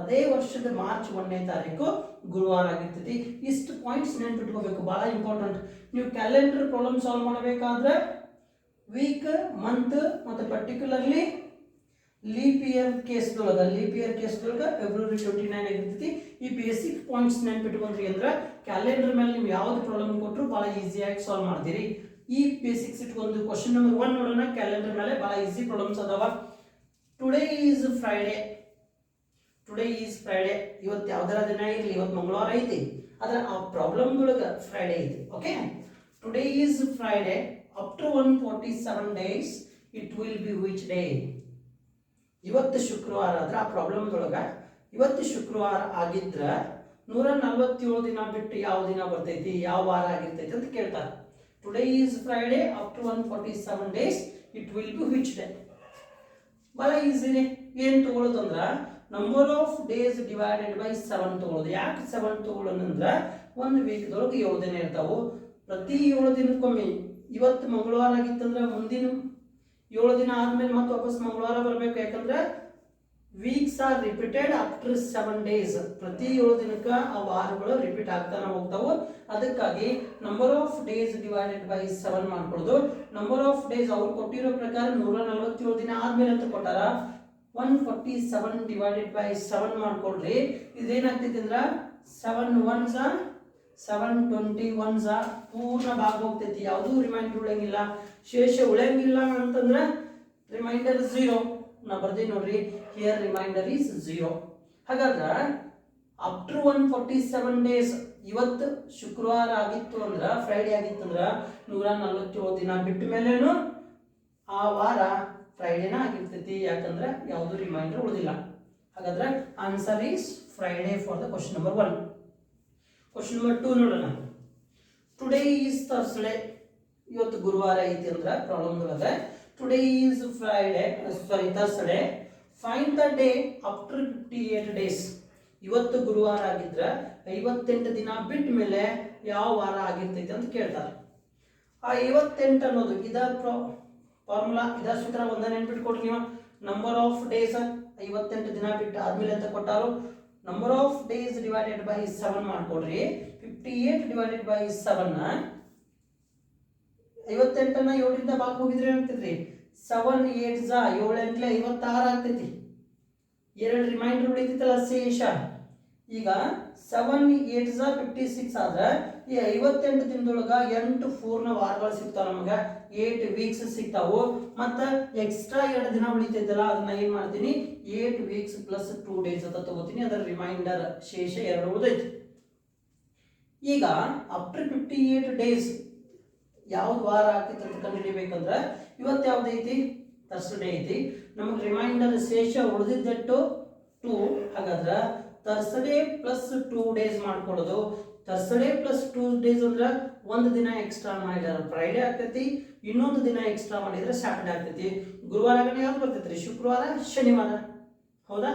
A: ಅದೇ ವರ್ಷದ ಮಾರ್ಚ್ ಒಂದನೇ ತಾರೀಕು ಗುರುವಾರ ಆಗಿರ್ತೈತಿ. ಇಷ್ಟು ಪಾಯಿಂಟ್ಸ್ ನೆನ್ಪಿಟ್ಕೋಬೇಕು. ಭಾಳ ಇಂಪಾರ್ಟೆಂಟ್ ನೀವು ಕ್ಯಾಲೆಂಡರ್ ಪ್ರಾಬ್ಲಮ್ ಸಾಲ್ವ್ ಮಾಡಬೇಕಾದ್ರೆ ವೀಕ್ ಮಂತ್ ಮತ್ತು ಪರ್ಟಿಕ್ಯುಲರ್ಲಿ ಲೀಪ್ ಇಯರ್ ಕೇಸ್ದೊಳಗೆ ಲೀಪ್ ಇಯರ್ ಕೇಸ್ದೊಳಗೆ ಫೆಬ್ರವರಿ ಟ್ವೆಂಟಿ ನೈನ್ ಆಗಿರ್ತೈತಿ. ಈ ಬೇಸಿಕ್ ಪಾಯಿಂಟ್ಸ್ ನೆನ್ಪಿಟ್ಕೊಂಡ್ರಿ ಅಂದ್ರೆ ಕ್ಯಾಲೆಂಡರ್ ಮೇಲೆ ನೀವು ಯಾವ್ದು ಪ್ರಾಬ್ಲಮ್ ಕೊಟ್ಟರು ಭಾಳ ಈಸಿಯಾಗಿ ಸಾಲ್ವ್ ಮಾಡ್ತೀರಿ. ಈ ಬೇಸಿಕ್ಸ್ ಇಟ್ಕೊಂಡು ಕ್ವಶನ್ ನಂಬರ್ ಒನ್ ನೋಡೋಣ. ಕ್ಯಾಲೆಂಡರ್ ಮೇಲೆ ಭಾಳ ಈಸಿ ಪ್ರಾಬ್ಲಮ್ಸ್ ಅದಾವ. Today is Friday today is Friday ಇವತ್ತು ಯಾವ್ದಾರ ದಿನ ಇರಲಿ? ಇವತ್ತು ಮಂಗಳವಾರ ಐತಿ. ಆದ್ರೆ ಆ ಪ್ರಾಬ್ಲಮ್ದೊಳಗೆ ಫ್ರೈಡೇ ಐತಿ. Okay today is Friday to one forty seven days it will be which day ಇವತ್ತು ಶುಕ್ರವಾರ. ಆದ್ರೆ ಆ ಪ್ರಾಬ್ಲಮ್ದೊಳಗೆ ಇವತ್ತು ಶುಕ್ರವಾರ ಆಗಿದ್ರ ನೂರ ನಲ್ವತ್ತೇಳು ದಿನ ಬಿಟ್ಟು ಯಾವ ದಿನ ಬರ್ತೈತಿ? ಯಾವ ವಾರ ಆಗಿರ್ತೈತಿ ಅಂತ ಕೇಳ್ತಾರೆ. Today is Friday after one forty seven days it will be which day ಭಾಳ ಈಸಿನೇ ಏನು ತಗೊಳ್ಳೋದು ಅಂದ್ರೆ number of days divided by seven ತಗೊಳ್ಳೋದು ಯಾಕೆ ಸೆವೆನ್ ತಗೊಳ್ಳೋದಂದ್ರೆ ಒಂದು ವೀಕ್ದೊಳಗೆ ದಿನ ಇರ್ತಾವು. ಪ್ರತಿ ಏಳು ದಿನಕ್ಕೊಮ್ಮೆ, ಇವತ್ತು ಮಂಗಳವಾರ ಆಗಿತ್ತಂದ್ರೆ ಮುಂದಿನ ಏಳು ದಿನ ಆದ್ಮೇಲೆ ಮತ್ತೆ ವಾಪಸ್ ಮಂಗಳವಾರ ಬರಬೇಕು. ಯಾಕಂದ್ರೆ weeks are repeated after seven days ಪ್ರತಿ ಏಳು ದಿನಕ್ಕೆ ಆ ವಾರಗಳು ರಿಪೀಟ್ ಆಗ್ತಾನೆ ಹೋಗ್ತಾವು. ಅದಕ್ಕಾಗಿ number of days divided by seven ಮಾಡ್ಕೊಳ್ಳೋದು ನಂಬರ್ ಆಫ್ ಡೇಸ್ ಅವ್ರು ಕೊಟ್ಟಿರೋ ಪ್ರಕಾರ ನೂರ ನಲವತ್ತೇಳು ದಿನ ಆದ್ಮೇಲೆ ಅಂತ ಕೊಟ್ಟಾರ. One forty seven divided by seven ಮಾಡ್ಕೊಳ್ರಿ ಇದೇನಾಗ್ತೈತಿ ಅಂದ್ರೆ seven one ones seven twenty one ones ಪೂರ್ಣ ಭಾಗ ಹೋಗ್ತೈತಿ. ಯಾವುದೂ ರಿಮೈಂಡರ್ ಉಳಂಗಿಲ್ಲ ಶೇಷ ಉಳಂಗಿಲ್ಲ ಅಂತಂದ್ರೆ ರಿಮೈಂಡರ್ ಝೀರೋ ನಾ ಬರ್ದಿ ನೋಡ್ರಿ. ಹಿಯರ್ ರಿಮೈಂಡರ್ ಈಸ್ ಝೀರೋ ಹಾಗಾದ್ರೆ after one forty seven days ಇವತ್ತು ಶುಕ್ರವಾರ ಆಗಿತ್ತು ಅಂದ್ರೆ ಫ್ರೈಡೆ ಆಗಿತ್ತು ಅಂದ್ರೆ ನೂರ ನಲವತ್ತೇಳು ದಿನ ಬಿಟ್ಟ ಮೇಲೇನು ಆ ವಾರ ಫ್ರೈಡೇನ ಆಗಿರ್ತೈತಿ, ಯಾಕಂದ್ರೆ ಯಾವುದು ರಿಮೈಂಡರ್ ಉಳಿದಿಲ್ಲ. ಹಾಗಾದ್ರೆ answer is Friday for the question number one question number two ನೋಡೋಣ. ಟುಡೇ ಈಸ್ ಥರ್ಸ್ಡೇ ಇವತ್ತು ಗುರುವಾರ ಐತಿ ಅಂದ್ರೆ ಪ್ರಾಬ್ಲಮ್ ಒಳಗೆ today is Friday sorry Thursday find the day after fifty eight days ಇವತ್ತು ಗುರುವಾರ ಆಗಿದ್ರೆ ಐವತ್ತೆಂಟು ದಿನ ಬಿಟ್ಟ ಮೇಲೆ ಯಾವ ವಾರ ಆಗಿರ್ತೈತಿ ಅಂತ ಕೇಳ್ತಾರೆ. ಆ ಐವತ್ತೆಂಟು ಅನ್ನೋದು ಇದ ಫಾರ್ಮುಲಾ ಇದ ಸೂತ್ರ ಒಂದ ನೆನ್ಪಿಟ್ಕೊಡ್ರಿ ನೀವು. ನಂಬರ್ ಆಫ್ ಡೇಸ್ ಐವತ್ತೆಂಟು ದಿನ ಬಿಟ್ಟು ಆದ್ಮೇಲೆ ಅಂತ ಕೊಟ್ಟಾರು. Number of days divided by seven ಮಾಡ್ಕೊಡ್ರಿ. Fifty eight divided by seven ಐವತ್ತೆಂಟನ್ನ ಏಳರಿಂದ ಬಾಕ್ ಹೋಗಿದ್ರೆ ಏನಾಗ್ತೈತ್ರಿ? ಸೆವೆನ್ ಏಟ್ ಜಾ ಏಳೆಂಟ್ಲೆ ಐವತ್ತಾರು ಆಗ್ತೈತಿ. ಎರಡು ರಿಮೈಂಡರ್ ಉಳಿತೈತಲ್ಲ ಶೇಷ. ಈಗ ಸೆವೆನ್ ಏಟ್ ಜಾ ಫಿಫ್ಟಿ ಸಿಕ್ಸ್ ಆದ್ರೆ ಈ ಐವತ್ತೆಂಟು ದಿನದೊಳಗ ಎಂಟು ಪೂರ್ಣ ವಾರಗಳು ಸಿಗ್ತಾವ ನಮಗೆ. ಏಟ್ ವೀಕ್ಸ್ ಸಿಗ್ತಾವು. ಮತ್ತ ಎಕ್ಸ್ಟ್ರಾ ಎರಡು ದಿನ ಉಳಿತೈತಲ್ಲ, ಅದನ್ನ ಏನ್ ಮಾಡ್ತೀನಿ? Eight weeks plus two days ಅಂತ ತಗೋತೀನಿ. ಅದರ ರಿಮೈಂಡರ್ ಶೇಷ ಎರಡು ಉಳಿದೈತಿ ಈಗ ಆಫ್ಟರ್ ಫಿಫ್ಟಿ ಏಟ್ ಡೇಸ್ ಯಾವ್ದು ವಾರ ಆಗ್ತೈತೆ ಅಂತ ಕಂಡುಹಿಡಿಬೇಕಂದ್ರೆ, ಇವತ್ತು ಯಾವ್ದು ಐತಿ? ಥರ್ಸ್ಡೇ ಐತಿ. ನಮಗೆ ರಿಮೈಂಡರ್ ಶೇಷ ಉಳಿದಿದ್ದಟ್ಟು ಟೂ ಹಾಗಾದ್ರೆ ಥರ್ಸ್ಡೇ ಪ್ಲಸ್ ಟೂ ಡೇಸ್ ಮಾಡ್ಕೊಳ್ಳೋದು ಥರ್ಸ್ಡೇ ಪ್ಲಸ್ ಟೂ ಡೇಸ್ ಅಂದ್ರೆ ಒಂದು ದಿನ ಎಕ್ಸ್ಟ್ರಾ ಮಾಡಿದ್ರೆ. ಫ್ರೈಡೇ ಆಗ್ತೈತಿ, ಇನ್ನೊಂದು ದಿನ ಎಕ್ಸ್ಟ್ರಾ ಮಾಡಿದ್ರೆ ಸ್ಯಾಟರ್ಡೆ ಆಗ್ತೈತಿ. ಗುರುವಾರಗಡೆ ಯಾವ್ದು ಬರ್ತೈತಿ ಶುಕ್ರವಾರ, ಶನಿವಾರ? ಹೌದಾ?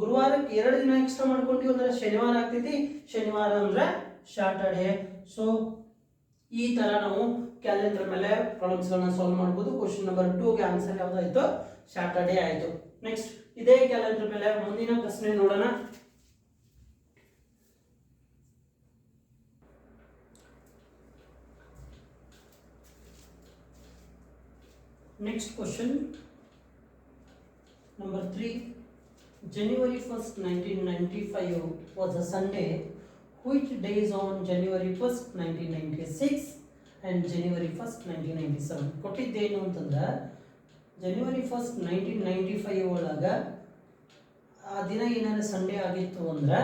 A: ಗುರುವಾರಕ್ಕೆ ಎರಡು ದಿನ ಎಕ್ಸ್ಟ್ರಾ ಮಾಡ್ಕೊಂಡಿವಿ ಅಂದ್ರೆ ಶನಿವಾರ ಆಗ್ತೈತಿ, ಶನಿವಾರ ಅಂದ್ರೆ ಸ್ಯಾಟರ್ಡೆ ಸೊ ಈ ತರ ನಾವು ಕ್ಯಾಲೆಂಡರ್ ಮೇಲೆ ಪ್ರಾಬ್ಲಮ್ಸ್ಗಳನ್ನ ಸಾಲ್ವ್ ಮಾಡ್ಬೋದು. ಕ್ವಶನ್ ನಂಬರ್ ಟೂಗೆ ಆನ್ಸರ್ ಯಾವ್ದಾಯ್ತು ಸ್ಯಾಟರ್ಡೆ ಆಯ್ತು. ನೆಕ್ಸ್ಟ್ ಇದೇ ಕ್ಯಾಲೆಂಡರ್ ಮೇಲೆ ಮುಂದಿನ ಪ್ರಶ್ನೆ ನೋಡೋಣ. Next question number three January 1st, 1995 was a Sunday. Which days on January 1st, 1996 and January 1st, 1997? ಕೊಟ್ಟಿದ್ದೇನು ಅಂತಂದ್ರೆ January first nineteen ninety five ಒಳಗೆ ಆ ದಿನ ಏನಾದ್ರು ಸಂಡೇ ಆಗಿತ್ತು ಅಂದ್ರೆ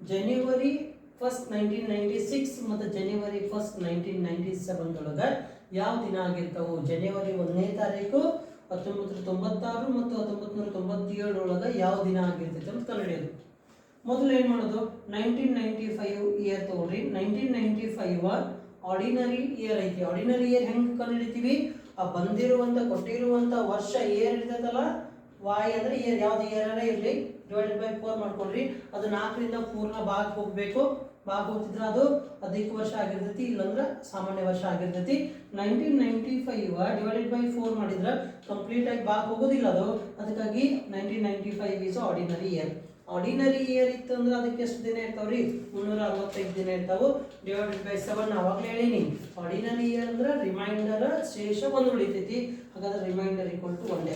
A: January first nineteen ninety six ಮತ್ತು January first nineteen ninety seven ಯಾವ ದಿನ ಆಗಿರ್ತಾವು? ಜನವರಿ ಒಂದನೇ ತಾರೀಕು ಹತ್ತೊಂಬತ್ತು ತೊಂಬತ್ತಾರು ಮತ್ತು ಹತ್ತೊಂಬತ್ತು ನೂರ ತೊಂಬತ್ತೇಳರೊಳಗೆ ಯಾವ ದಿನ ಆಗಿರ್ತೈತೆ ಅಂತ ಕಂಡುಹಿಡಿಯೋದು ಮೊದಲು ಏನು ಮಾಡೋದು? ನೈನ್ಟೀನ್ ನೈಂಟಿ ಫೈವ್ ಇಯರ್ ತೊಗೊಳ್ರಿ. Nineteen ninety five ordinary year ಐತಿ. ಆರ್ಡಿನರಿ ಇಯರ್ ಹೆಂಗೆ ಕಂಡುಹಿಡಿತೀವಿ ಆ ಬಂದಿರುವಂಥ ಕೊಟ್ಟಿರುವಂಥ ವರ್ಷ ಏರ್ ಇರ್ತೈತಲ್ಲ? ವಾಯ್ ಅಂದ್ರೆ ಇಯರ್ ಯಾವ್ದು ಇಯರ್ ಇರಲಿ? ಡಿವೈಡೆಡ್ ಬೈ ಫೋರ್ ಮಾಡ್ಕೊಳ್ರಿ. ಅದು ನಾಲ್ಕರಿಂದ ಪೂರ್ಣ ಭಾಗ ಹೋಗಬೇಕು. ಭಾಗ ಹೋಗ್ತಿದ್ರೆ ಅದು ಅಧಿಕ ವರ್ಷ ಆಗಿರ್ತೈತಿ, ಇಲ್ಲಂದ್ರೆ ಸಾಮಾನ್ಯ ವರ್ಷ ಆಗಿರ್ತೈತಿ. Nineteen ninety five divided by four ಮಾಡಿದ್ರೆ ಕಂಪ್ಲೀಟ್ ಆಗಿ ಭಾಗ ಹೋಗೋದಿಲ್ಲ ಅದು. ಅದಕ್ಕಾಗಿ nineteen ninety five is ordinary year ordinary year ಇತ್ತು ಅಂದ್ರೆ ಅದಕ್ಕೆ ಎಷ್ಟು ದಿನ ಇರ್ತಾವ್ರಿ? ಮುನ್ನೂರ ಅರವತ್ತೈದು ದಿನ ಇರ್ತಾವೆ. ಡಿವೈಡೆಡ್ ಬೈ ಸೆವೆನ್ ಅವಾಗಲೇ ಹೇಳೀನಿ. ಆರ್ಡಿನರಿ ಇಯರ್ ಅಂದ್ರೆ ರಿಮೈಂಡರ್ ಶೇಷ ಒಂದು ಉಳಿತೈತಿ. ಹಾಗಾದ್ರೆ reminder equal to day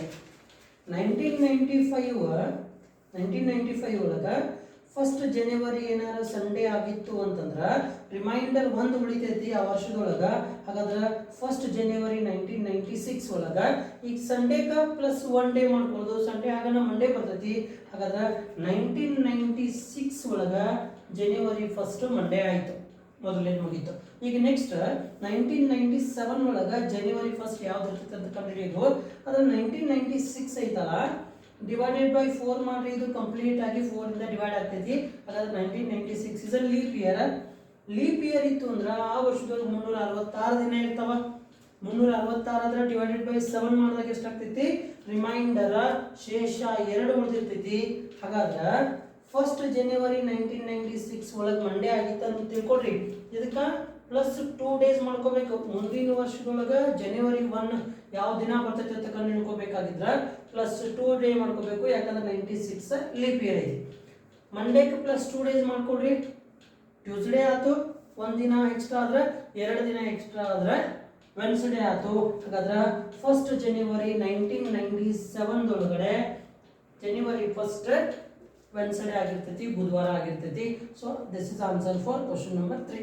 A: nineteen ninety five nineteen ninety five ಒಳಗೆ ಫಸ್ಟ್ ಜನವರಿ ಏನಾರು ಸಂಡೇ ಆಗಿತ್ತು ಅಂತಂದ್ರೆ ರಿಮೈಂಡರ್ ಒಂದು ಉಳಿತೈತಿ ಆ ವರ್ಷದೊಳಗ. ಹಾಗಾದ್ರೆ first January nineteen ninety six ಒಳಗ ಈಗ ಸಂಡೇಕ ಪ್ಲಸ್ ಒನ್ ಡೇ ಮಾಡ್ಕೊಳ್ಳೋದು ಸಂಡೇ ಆಗನ ಮಂಡೇ ಬರ್ತೈತಿ. ಹಾಗಾದ್ರೆ ನೈನ್ಟೀನ್ ನೈಂಟಿ ಸಿಕ್ಸ್ ಒಳಗ ಜನವರಿ ಫಸ್ಟ್ ಮಂಡೇ ಆಯ್ತು. ಮೊದಲೇ ಮುಗೀತು. ಈಗ ನೆಕ್ಸ್ಟ್ ನೈನ್ಟೀನ್ ನೈಂಟಿ ಸೆವೆನ್ ಒಳಗ ಜನವರಿ ಫಸ್ಟ್ ಯಾವ್ದು ಇರ್ತೈತೆ ಅಂತ ಕಂಡುಹಿಡಿಯೋದು. ಅದು ನೈನ್ಟೀನ್ ನೈಂಟಿ ಸಿಕ್ಸ್ ಐತಲ್ಲ ಡಿವೈಡೆಡ್ ಬೈ ಫೋರ್ ಮಾಡ್ರಿ, ಇದು ಕಂಪ್ಲೀಟ್ ಆಗಿ ಫೋರ್ ಇಂದ ಡಿವೈಡ್ ಆಗ್ತೈತಿ. ಹಾಗಾದ್ರೆ nineteen ninety six is leap year leap year ಇತ್ತು ಅಂದ್ರೆ ಆ ವರ್ಷದೊಳಗೆ ಮುನ್ನೂರ ಅರವತ್ತಾರು ದಿನ ಇರ್ತಾವ. ಮುನ್ನೂರ ಅರವತ್ತಾರು ಅಂದ್ರೆ ಡಿವೈಡೆಡ್ ಬೈ ಸೆವೆನ್ ಮಾಡಿದಾಗ ಎಷ್ಟಾಗ್ತೈತಿ? ರಿಮೈಂಡರ್ ಶೇಷ ಎರಡು ಉಳಿದಿರ್ತೈತಿ. ಹಾಗಾದ್ರೆ first January nineteen ninety six ಒಳಗೆ ಮಂಡೇ ಆಗಿತ್ತು ಅಂತ ತಿಳ್ಕೊಡ್ರಿ ಇದಕ್ಕೆ ಪ್ಲಸ್ ಟೂ ಡೇಸ್ ಮಾಡ್ಕೋಬೇಕು. ಮುಂದಿನ ವರ್ಷದೊಳಗೆ ಜನವರಿ ಒನ್ ಯಾವ ದಿನ ಬರ್ತೈತೆ ಅಂತ ಕಂಡು ಹಿಡ್ಕೋಬೇಕಾಗಿದ್ರೆ ಪ್ಲಸ್ ಟೂ ಡೇ ಮಾಡ್ಕೋಬೇಕು. ಯಾಕಂದ್ರೆ ನೈಂಟಿ ಸಿಕ್ಸ್ ಲೀಪ್ ಇಯರ್ ಐತಿ ಮಂಡೇಗೆ ಪ್ಲಸ್ ಟೂ ಡೇಸ್ ಮಾಡ್ಕೊಡ್ರಿ. ಟ್ಯೂಸ್ಡೇ ಆಯ್ತು ದಿನ ಎಕ್ಸ್ಟ್ರಾ ಆದ್ರೆ, ಎರಡು ದಿನ ಎಕ್ಸ್ಟ್ರಾ ಆದ್ರೆ ವೆನ್ಸ್ಡೇ ಆಯ್ತು. ಹಾಗಾದ್ರೆ ಫಸ್ಟ್ ಜನವರಿ ನೈನ್ಟೀನ್ ನೈಂಟಿ ಸೆವೆನ್ದೊಳಗಡೆ ಜನವರಿ ಫಸ್ಟ್ ವೆನ್ಸ್ಡೇ ಆಗಿರ್ತೈತಿ, ಬುಧವಾರ ಆಗಿರ್ತೈತಿ. So this is answer for question number three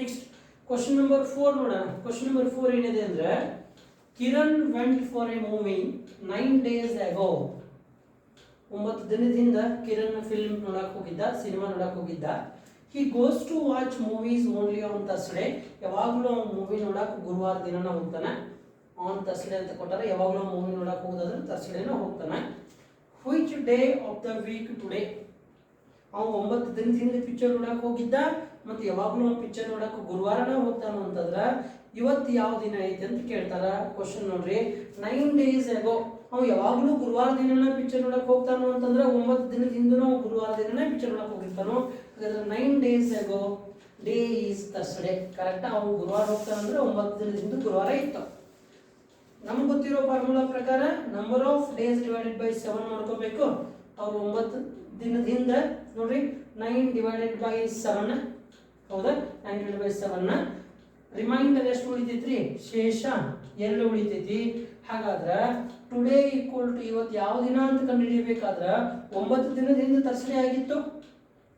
A: next question number four ನೋಡೋಣ. ಕ್ವಶನ್ ನಂಬರ್ ಫೋರ್ ಏನಿದೆ ಅಂದ್ರೆ, Kiran went for a movie nine days ago ಒಂಬತ್ತು ದಿನದಿಂದ ಕಿರಣ್ ಫಿಲ್ಮ್ ನೋಡಕ್ ಹೋಗಿದ್ದ ಸಿನಿಮಾ ನೋಡಕ್ ಹೋಗಿದ್ದ. He goes to watch movies only on Thursday ಯಾವಾಗಲೂ ಅವ್ನು ಮೂವಿ ನೋಡಕ್ ಗುರುವಾರ ದಿನನ ಹೋಗ್ತಾನೆ. ಆನ್ ತರ್ಸ್ಡೇ ಅಂತ ಕೊಟ್ಟಾರೆ, ಯಾವಾಗಲೂ ಮೂವಿ ನೋಡಕ್ ಹೋಗೋದಾದ್ರೆ ತರ್ಸ್ಡೇನ ಹೋಗ್ತಾನೆ. Which day of the week today ಅವ್ನು ಒಂಬತ್ತು ದಿನದಿಂದ ಪಿಕ್ಚರ್ ನೋಡಕ್ ಹೋಗಿದ್ದ. ಮತ್ತೆ ಯಾವಾಗಲೂ ಆ ಪಿಕ್ಚರ್ ನೋಡಕ್ ಗುರುವಾರನ ಹೋಗ್ತಾನ ಅಂತಂದ್ರೆ ಇವತ್ತು ಯಾವ ದಿನ ಐತೆ ಅಂತ ಕೇಳ್ತಾರೆ? ಕ್ವಶನ್ ನೋಡ್ರಿ. ನೈನ್ ಡೇಸ್ ಎಗೋ ಅವ್ ಯಾವಾಗಲೂ ಗುರುವಾರ ದಿನನ ಪಿಕ್ಚರ್ ನೋಡಕ್ ಹೋಗ್ತಾನು ಅಂತಂದ್ರೆ ಒಂಬತ್ತು ದಿನದ ಹಿಂದೂ ಗುರುವಾರ ದಿನನೇ ಪಿಕ್ಚರ್ ನೋಡಕ್ ಹೋಗಿರ್ತಾನು? ಹಾಗಾದ್ರೆ nine days ago day is Thursday correct ಅವ್ನು ಗುರುವಾರ ಹೋಗ್ತಾನಂದ್ರೆ ಒಂಬತ್ತು ದಿನದ ಹಿಂದೆ ಗುರುವಾರ ಇತ್ತು. ನಮ್ಗೆ ಗೊತ್ತಿರೋ ಫಾರ್ಮುಲಾ ಪ್ರಕಾರ number of days divided by seven ಮಾಡ್ಕೋಬೇಕು ಅವ್ರು ಒಂಬತ್ತು ದಿನದ ಹಿಂದೆ, ನೋಡ್ರಿ ನೈನ್ ಡಿವೈಡೆಡ್ ಬೈ ಸೆವೆನ್ ಹೌದಾ? ಡಿವೈಡ್ ಬೈ ಸೆವೆನ್ ರಿಮೈಂಡರ್ ಎಷ್ಟು ಉಳಿತೈತ್ರಿ? ಶೇಷ ಎರಡು ಉಳಿತೈತಿ. ಹಾಗಾದ್ರೆ ಟುಡೇ ಈಕ್ವಲ್ ಟು ಇವತ್ತು ಯಾವ ದಿನ ಅಂತ ಕಂಡುಹಿಡಿಯಬೇಕಾದ್ರೆ ಒಂಬತ್ತು ದಿನದ ಹಿಂದೆ ತರ್ಸಡೆ ಆಗಿತ್ತು.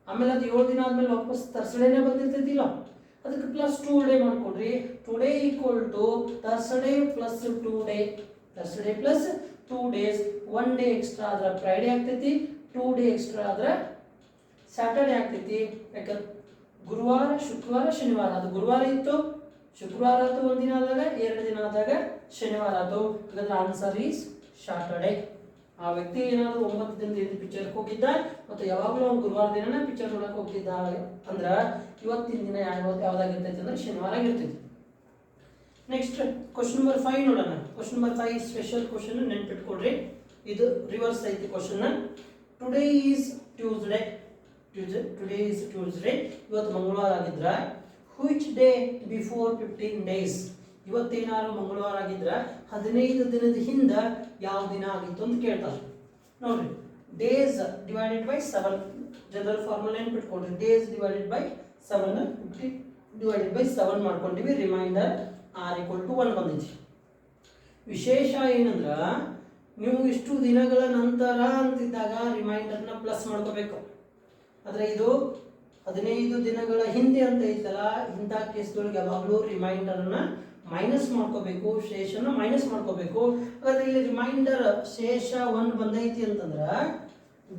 A: ಆಮೇಲೆ ಅದು ಏಳು ದಿನ ಆದಮೇಲೆ ವಾಪಸ್ ತರ್ಸಡೆನೇ ಬಂದಿರ್ತೈತಿಲ್ಲ. ಅದಕ್ಕೆ plus two day ಮಾಡ್ಕೊಡ್ರಿ. Today equal to Thursday plus two day Thursday plus two days one day extra ಆದ್ರೆ ಫ್ರೈಡೇ ಆಗ್ತೈತಿ. ಟೂ ಡೇ ಎಕ್ಸ್ಟ್ರಾ ಆದ್ರೆ ಸ್ಯಾಟರ್ಡೆ ಆಗ್ತೈತಿ. ಯಾಕಂದ್ರೆ ಗುರುವಾರ, ಶುಕ್ರವಾರ, ಶನಿವಾರ. ಅದು ಗುರುವಾರ ಇತ್ತು, ಶುಕ್ರವಾರ ಆಯಿತು ಒಂದಿನ ಆದಾಗ, ಎರಡು ದಿನ ಆದಾಗ ಶನಿವಾರ ಅದು ಹಾಗಾದ್ರೆ ಆನ್ಸರ್ ಈಸ್ ಸ್ಯಾಟರ್ಡೆ ಆ ವ್ಯಕ್ತಿ ಏನಾದರೂ ಒಂಬತ್ತು ದಿನದ ಹಿಂದೆ ಪಿಕ್ಚರ್ಗೆ ಹೋಗಿದ್ದ ಮತ್ತು ಯಾವಾಗಲೂ ಅವ್ನು ಗುರುವಾರ ದಿನನೇ ಪಿಕ್ಚರ್ ನೋಡಕ್ ಹೋಗ್ತಿದ್ದ ಅಂದ್ರೆ ಇವತ್ತಿನ ದಿನ ಯಾವ, ಯಾವ್ದಾಗಿರ್ತೈತೆ ಅಂದ್ರೆ ಶನಿವಾರ ಆಗಿರ್ತೈತಿ. ನೆಕ್ಸ್ಟ್ ಕ್ವಶನ್ ನಂಬರ್ ಫೈವ್ ನೋಡೋಣ. Question number five special question ನೆನ್ಪಿಟ್ಕೊಡ್ರಿ ಇದು ರಿವರ್ಸ್ ಐತಿ question today is Tuesday today is Tuesday ಇವತ್ತು ಮಂಗಳವಾರ ಆಗಿದ್ರ which day before fifteen days ಇವತ್ತೇನಾದ್ರು ಮಂಗಳವಾರ ಆಗಿದ್ರೆ ಹದಿನೈದು ದಿನದ ಹಿಂದೆ ಯಾವ ದಿನ ಆಗಿತ್ತು ಅಂತ ಕೇಳ್ತಾರೆ. ನೋಡ್ರಿ days divided by seven general formula ಬಿಟ್ಕೊಂಡ್ರಿ? Days divided by seven divided by seven ಮಾಡ್ಕೊಂಡಿವಿ. Reminder R equal to one ಬಂದಿದೆ ವಿಶೇಷ ಏನಂದ್ರೆ, ನೀವು ಇಷ್ಟು ದಿನಗಳ ನಂತರ ಅಂತಿದ್ದಾಗ ರಿಮೈಂಡರ್ನ ಪ್ಲಸ್ ಮಾಡ್ಕೋಬೇಕು. ಆದರೆ ಇದು ಹದಿನೈದು ದಿನಗಳ ಹಿಂದೆ ಅಂತ ಐತಲ್ಲ, ಇಂಥ ಕೇಸ್ಗಳಿಗೆ ಯಾವಾಗಲೂ ರಿಮೈಂಡರ್ನ ಮೈನಸ್ ಮಾಡ್ಕೋಬೇಕು ಶೇಷನ ಮೈನಸ್ ಮಾಡ್ಕೋಬೇಕು. ಹಾಗಾದ್ರೆ ಇಲ್ಲಿ ರಿಮೈಂಡರ್ ಶೇಷ ಒನ್ ಬಂದೈತಿ ಅಂತಂದ್ರೆ,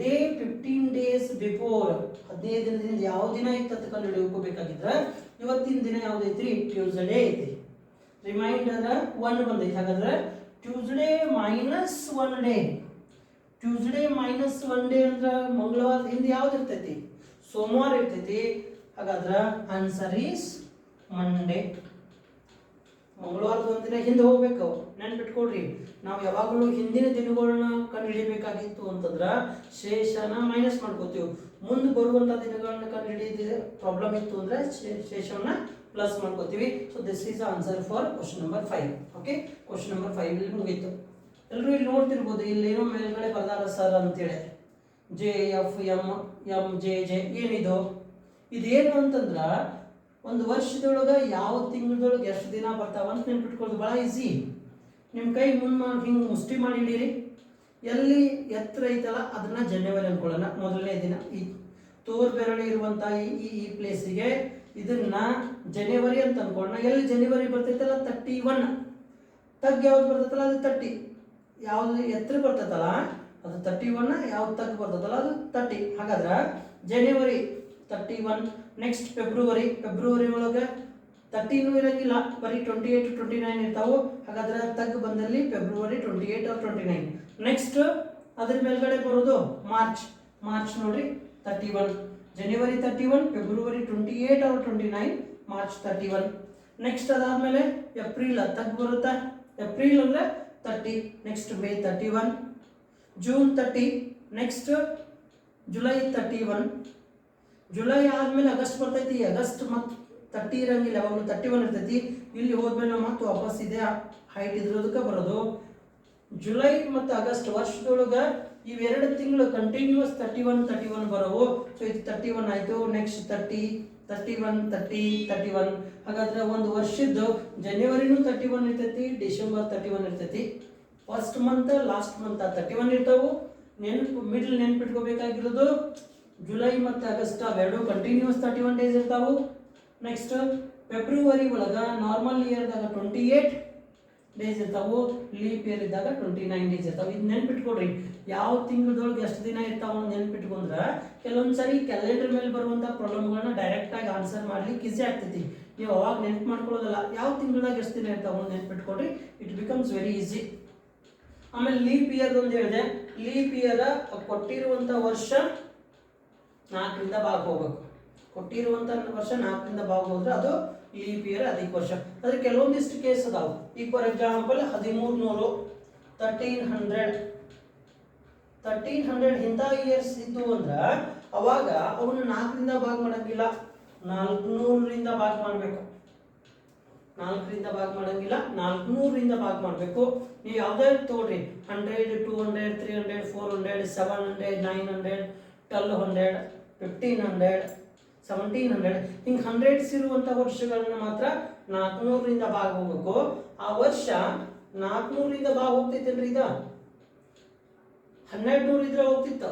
A: ಡೇ ಫಿಫ್ಟೀನ್ ಡೇಸ್ ಬಿಫೋರ್ ಹದಿನೈದು ದಿನದಿಂದ ಯಾವ ದಿನ ಇತ್ತು ಅಂತ ಕಂಡು ಹಿಡಿಯೋಕೋಬೇಕಾಗಿದ್ರೆ, ಇವತ್ತಿನ ದಿನ ಯಾವ್ದೈತ್ರಿ? ಟ್ಯೂಸ್ಡೇ ಐತಿ. ರಿಮೈಂಡರ್ ಒನ್ ಬಂದೈತಿ. ಹಾಗಾದ್ರೆ Tuesday minus one day. Tuesday minus one day ಅಂದ್ರೆ ಮಂಗಳವಾರ, ಹಿಂದೆ ಯಾವ್ದು ಇರ್ತೈತಿ? ಸೋಮವಾರ ಇರ್ತೈತಿ. ಹಾಗಾದ್ರೆ ಆನ್ಸರ್ ಈಸ್ ಮಂಡೇ ಮಂಗಳವಾರದ ಒಂದಿನ ಹಿಂದೆ ಹೋಗ್ಬೇಕು ನೆನ್ಪಿಟ್ಕೊಡ್ರಿ ನಾವು ಯಾವಾಗಲೂ ಹಿಂದಿನ ದಿನಗಳನ್ನ ಕಂಡು ಹಿಡಿಬೇಕಾಗಿತ್ತು ಅಂತಂದ್ರ ಶೇಷನ ಮೈನಸ್ ಮಾಡ್ಕೋತೀವಿ. ಮುಂದೆ ಬರುವಂಥ ದಿನಗಳನ್ನ ಕಂಡು ಹಿಡಿದ ಪ್ರಾಬ್ಲಮ್ ಇತ್ತು ಅಂದ್ರೆ ಶೇಷವನ್ನ ಪ್ಲಸ್ ಮಾಡ್ಕೋತೀವಿ. So this is answer for question number five okay question number five ಇಲ್ಲಿ ಮುಗೀತು. ಎಲ್ಲರೂ ಇಲ್ಲಿ ನೋಡ್ತಿರ್ಬೋದು ಇಲ್ಲೇನೋ ಮೇಲ್ಗಡೆ ಬರ್ದಾರ ಸರ್ ಅಂತೇಳಿ. J, F, M M, J J, ಏನಿದು. ಇದೇನು ಅಂತಂದ್ರೆ, ಒಂದು ವರ್ಷದೊಳಗೆ ಯಾವ ತಿಂಗಳದೊಳಗೆ ಎಷ್ಟು ದಿನ ಬರ್ತಾವ ಅಂತ ನೆನ್ಪಿಟ್ಕೊಳ್ಳೋದು ಭಾಳ ಈಸಿ ನಿಮ್ಮ ಕೈ ಮುಂದೆ ಹಿಂಗೆ ಮುಷ್ಟಿ ಮಾಡಿ ಹಿಡೀರಿ ಎಲ್ಲಿ ಎತ್ತರ ಐತಲ್ಲ, ಅದನ್ನ ಜನವರಿ ಅನ್ಕೊಳ್ಳೋಣ. ಮೊದಲನೇ ದಿನ ಈ ತೋರ್ ಬೆರಳಿ ಇರುವಂಥ ಈ, ಈ- ಈ ಪ್ಲೇಸಿಗೆ ಇದನ್ನ ಜನವರಿ ಅಂತ ಅನ್ಕೊಳ್ಳೋಣ. ಎಲ್ಲಿ ಜನವರಿ ಬರ್ತೈತಲ್ಲ ತರ್ಟಿ ಒನ್ ತಗ್ ಯಾವ್ದು ಬರ್ತೈತಲ್ಲ, ಅದು ತರ್ಟಿ ಯಾವ್ದು ಎತ್ತರ ಬರ್ತದಲ್ಲ, ಅದು ತರ್ಟಿ ಒನ್ ಯಾವ್ದು ತಗ್ಗು ಬರ್ತದಲ್ಲ, ಅದು ತರ್ಟಿ ಹಾಗಾದ್ರೆ January thirty one next February February ಒಳಗೆ ತರ್ಟಿನೂ ಇರಂಗಿಲ್ಲ. ಬರೀ ಟ್ವೆಂಟಿ ಏಟ್ ಟ್ವೆಂಟಿ ನೈನ್ ಇರ್ತಾವು. ಹಾಗಾದ್ರೆ ತಗ್ಗು ಬಂದಲ್ಲಿ February twenty eight or twenty nine next ಅದ್ರ ಮೇಲ್ಗಡೆ ಬರೋದು ಮಾರ್ಚ್ ಮಾರ್ಚ್ ನೋಡ್ರಿ thirty one January thirty one February twenty eight or twenty nine March thirty one next ಅದಾದಮೇಲೆ ಏಪ್ರಿಲ್ ತಗ್ಗು ಬರುತ್ತೆ? ಏಪ್ರಿಲ್ ಅಂದರೆ thirty next May thirty one June thirty next July thirty one July ಆದಮೇಲೆ August ಬರ್ತೈತಿ. August ಮತ್ತು thirty ಇರಂಗಿಲ್ಲ. ಯಾವಾಗಲೂ thirty one ಇರ್ತೈತಿ. ಇಲ್ಲಿ ಹೋದ್ಮೇಲೆ ಮತ್ತೆ ವಾಪಸ್ ಇದೆ. ಹೈಟ್ ಇದ್ರೋದಕ್ಕೆ ಬರೋದು. ಜುಲೈ ಮತ್ತು ಆಗಸ್ಟ್ ವರ್ಷದೊಳಗೆ ಇವೆರಡು ತಿಂಗಳು continuous thirty one thirty one ಬರೋವು. So ಇದು ತರ್ಟಿ ಒನ್ ಆಯಿತು. Next thirty thirty one thirty thirty one ಹಾಗಾದ್ರೆ ಒಂದು ವರ್ಷದ್ದು ಜನವರಿನೂ ತರ್ಟಿ ಒನ್ ಇರ್ತೈತಿ ಡಿಸೆಂಬರ್ ತರ್ಟಿ ಒನ್ ಇರ್ತೈತಿ. First month last month thirty one ಇರ್ತಾವು. ನೆನ್ಪು ಮಿಡ್ಲ್ ನೆನ್ಪಿಟ್ಕೋಬೇಕಾಗಿರೋದು ಜುಲೈ ಮತ್ತು ಆಗಸ್ಟ್ ಅವೆರಡು ಕಂಟಿನ್ಯೂಸ್ ತರ್ಟಿ ಒನ್ ಡೇಸ್ ಇರ್ತಾವು. ನೆಕ್ಸ್ಟ್ ಫೆಬ್ರವರಿ ಒಳಗೆ ನಾರ್ಮಲ್ ಇಯರ್ದಾಗ ಟ್ವೆಂಟಿ ಏಟ್ ಡೇಸ್ ಇರ್ತಾವು ಲೀಪ್ ಇಯರ್ ಇದ್ದಾಗ ಟ್ವೆಂಟಿ ನೈನ್ ಡೇಸ್ ಇರ್ತಾವೆ. ಇದು ನೆನ್ಪಿಟ್ಕೊಡ್ರಿ ಯಾವ ತಿಂಗಳದೊಳಗೆ ಎಷ್ಟು ದಿನ ಇರ್ತಾವ ನೆನ್ಪಿಟ್ಕೊಂಡ್ರೆ ಕೆಲವೊಂದು ಸರಿ ಕ್ಯಾಲೆಂಡರ್ ಮೇಲೆ ಬರುವಂಥ ಪ್ರಾಬ್ಲಮ್ಗಳನ್ನ ಡೈರೆಕ್ಟಾಗಿ ಆನ್ಸರ್ ಮಾಡ್ಲಿಕ್ಕೆ ಈಸಿ ಆಗ್ತೈತಿ. ನೀವು ಅವಾಗ ನೆನ್ಪು ಮಾಡ್ಕೊಳ್ಳೋದಲ್ಲ, ಯಾವ ತಿಂಗಳದಾಗ ಎಷ್ಟು ದಿನ ಇರ್ತಾವ ನೆನ್ಪಿಟ್ಕೊಡ್ರಿ ಇಟ್ ಬಿಕಮ್ಸ್ ವೆರಿ ಈಸಿ ಆಮೇಲೆ ಲೀಪ್ ಇಯರ್ ಒಂದು ಹೇಳಿದೆ. ಲೀಪ್ ಇಯರ್ ಕೊಟ್ಟಿರುವಂಥ ವರ್ಷ ನಾಲ್ಕರಿಂದ ಭಾಗ ಹೋಗ್ಬೇಕು ಕೊಟ್ಟಿರುವಂಥ ವರ್ಷ ನಾಲ್ಕರಿಂದ ಭಾಗ ಹೋದ್ರೆ ಅದು ಲೀಪ್ ಇಯರ್ ಅದಕ್ಕೆ ವರ್ಷ ಅದ್ರ ಕೆಲವೊಂದಿಷ್ಟು ಕೇಸ್ ಅದಾವು. ಈಗ ಫಾರ್ ಎಕ್ಸಾಂಪಲ್ ಹದಿಮೂರು ನೂರು ತರ್ಟೀನ್ ಹಂಡ್ರೆಡ್ ತರ್ಟೀನ್ ಹಂಡ್ರೆಡ್ ಇಂಥ ಇಯರ್ಸ್ ಇದ್ದು ಅಂದ್ರೆ ಅವಾಗ ಅವನ್ನ ನಾಲ್ಕರಿಂದ ಭಾಗ ಮಾಡಂಗಿಲ್ಲ. ನಾಲ್ಕುನೂರರಿಂದ ಭಾಗ ಮಾಡಬೇಕು. ನಾಲ್ಕರಿಂದ ಭಾಗ ಮಾಡಂಗಿಲ್ಲ, ನಾಲ್ಕುನೂರರಿಂದ ಭಾಗ ಮಾಡಬೇಕು. ನೀವು ಯಾವುದೇ ತೊಗೊಳ್ರಿ hundred two hundred three hundred four hundred seven hundred nine hundred twelve hundred fifteen hundred seventeen hundred ಹಿಂಗೆ ಹಂಡ್ರೆಡ್ಸ್ ಇರುವಂಥ ವರ್ಷಗಳನ್ನ ಮಾತ್ರ ನಾಲ್ಕುನೂರರಿಂದ ಭಾಗ ಹೋಗ್ಬೇಕು ಆ ವರ್ಷ ನಾಲ್ಕುನೂರರಿಂದ ಭಾಗ ಹೋಗ್ತೈತೇನ್ರಿ ಇದ ಹನ್ನೆರಡು ನೂರು ಇದ್ರೆ ಹೋಗ್ತಿತ್ತು.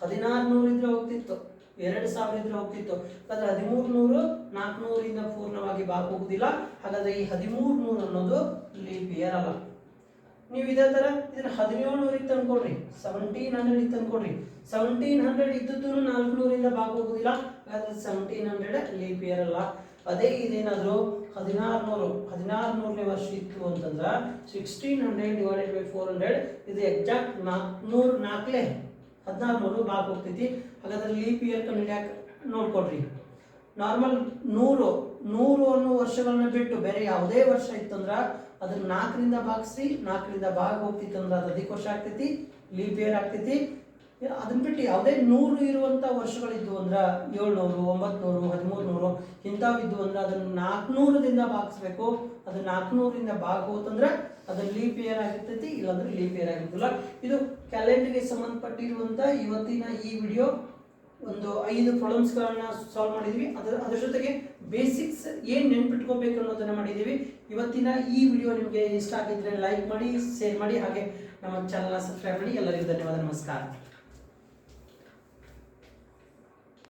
A: ಹದಿನಾರು ನೂರು ಇದ್ರೆ ಹೋಗ್ತಿತ್ತು. ಎರಡು ಸಾವಿರ ಇದ್ರೆ ಹೋಗ್ತಿತ್ತು. ಹಾಗಾದ್ರೆ ಹದಿಮೂರು ನೂರು ನಾಲ್ಕುನೂರಿಂದ ಪೂರ್ಣವಾಗಿ ಭಾಗ ಹೋಗುದಿಲ್ಲ ಹಾಗಾದ್ರೆ ಈ ಹದಿಮೂರು ನೂರು ಅನ್ನೋದು ಇಯರ್ ಅಲ್ಲ. ನೀವು ಇದೇ ತರ ಇದನ್ನ ಹದಿನೇಳು ನೂರಿಗೆ ತಂದ್ಕೊಡ್ರಿ. ಸೆವೆಂಟೀನ್ ಹಂಡ್ರೆಡ್ ಇದು ತಂದ್ಕೊಡ್ರಿ. ಸೆವೆಂಟೀನ್ ಹಂಡ್ರೆಡ್ ಇದ್ದದ್ದು ನಾಲ್ಕುನೂರಿಂದ ಭಾಗ ಹೋಗೋದಿಲ್ಲ ಹಾಗಾದ್ರೆ ಸೆವೆಂಟೀನ್ ಹಂಡ್ರೆಡ್ ಲೀಪ್ ಇಯರ್ ಅಲ್ಲ ಅದೇ ಇದೇನಾದರೂ ಹದಿನಾರು ನೂರು ಹದಿನಾರು ನೂರನೇ ವರ್ಷ ಇತ್ತು ಅಂತಂದ್ರೆ sixteen hundred divided by four hundred ಇದು ಎಕ್ಸಾಕ್ಟ್ ನಾಲ್ಕುನೂರು ನಾಲ್ಕಲೇ ಹದಿನಾರು ನೂರು ಭಾಗ ಹೋಗ್ತೈತಿ. ಹಾಗಾದ್ರೆ ಲೀಪ್ ಇಯರ್ ಕಂಡಿಡ್ಯಾಕ ನೋಡ್ಕೊಡ್ರಿ? ನಾರ್ಮಲ್ ನೂರು ನೂರು ಅನ್ನೋ ವರ್ಷಗಳನ್ನ ಬಿಟ್ಟು ಬೇರೆ ಯಾವುದೇ ವರ್ಷ ಇತ್ತಂದ್ರ ಅದನ್ನ ನಾಲ್ಕರಿಂದ ಭಾಗಿಸಿ, ನಾಲ್ಕರಿಂದ ಭಾಗ ಹೋಗ್ತಿತ್ತಂದ್ರ ಅದು ಅಧಿಕ ವರ್ಷ ಆಗ್ತೈತಿ ಲೀಪ್ ಇಯರ್ ಆಗ್ತೈತಿ. ಅದನ್ನ ಬಿಟ್ಟು ಯಾವುದೇ ನೂರು ಇರುವಂಥ ವರ್ಷಗಳಿದ್ವು ಅಂದ್ರೆ ಏಳ್ನೂರು, ಒಂಬತ್ನೂರು ಹದಿಮೂರು ನೂರು ಇಂಥವು ಇದ್ವು ಅಂದ್ರೆ ಅದನ್ನ ನಾಲ್ಕುನೂರದಿಂದ ಭಾಗಿಸ್ಬೇಕು. ಅದು ನಾಲ್ಕುನೂರಿಂದ ಭಾಗ ಹೋತಂದ್ರೆ ಅದು ಲೀಪ್ ಇಯರ್ ಆಗಿರ್ತೈತಿ, ಇಲ್ಲಾಂದ್ರೆ ಲೀಪ್ ಇಯರ್ ಆಗಿರ್ತಿಲ್ಲ ಇದು ಕ್ಯಾಲೆಂಡರ್ಗೆ ಸಂಬಂಧಪಟ್ಟಿರುವಂಥ ಇವತ್ತಿನ ಈ ವಿಡಿಯೋ ಒಂದು ಐದು ಪ್ರಾಬ್ಲಮ್ಸ್ಗಳನ್ನ ಸಾಲ್ವ್ ಮಾಡಿದ್ದೀವಿ ಅದರ ಅದರ ಜೊತೆಗೆ ಬೇಸಿಕ್ಸ್ ಏನು ನೆನ್ಪಿಟ್ಕೋಬೇಕು ಅನ್ನೋದನ್ನ ಮಾಡಿದ್ದೀವಿ ಇವತ್ತಿನ ಈ ವಿಡಿಯೋ ನಿಮಗೆ ಇಷ್ಟ ಆಗಿದ್ರೆ ಲೈಕ್ ಮಾಡಿ ಶೇರ್ ಮಾಡಿ, ಹಾಗೆ ನಮ್ಮ ಚಾನಲ್ನ ಸಬ್ಸ್ಕ್ರೈಬ್ ಮಾಡಿ. ಎಲ್ಲರಿಗೂ ಧನ್ಯವಾದ. ನಮಸ್ಕಾರ.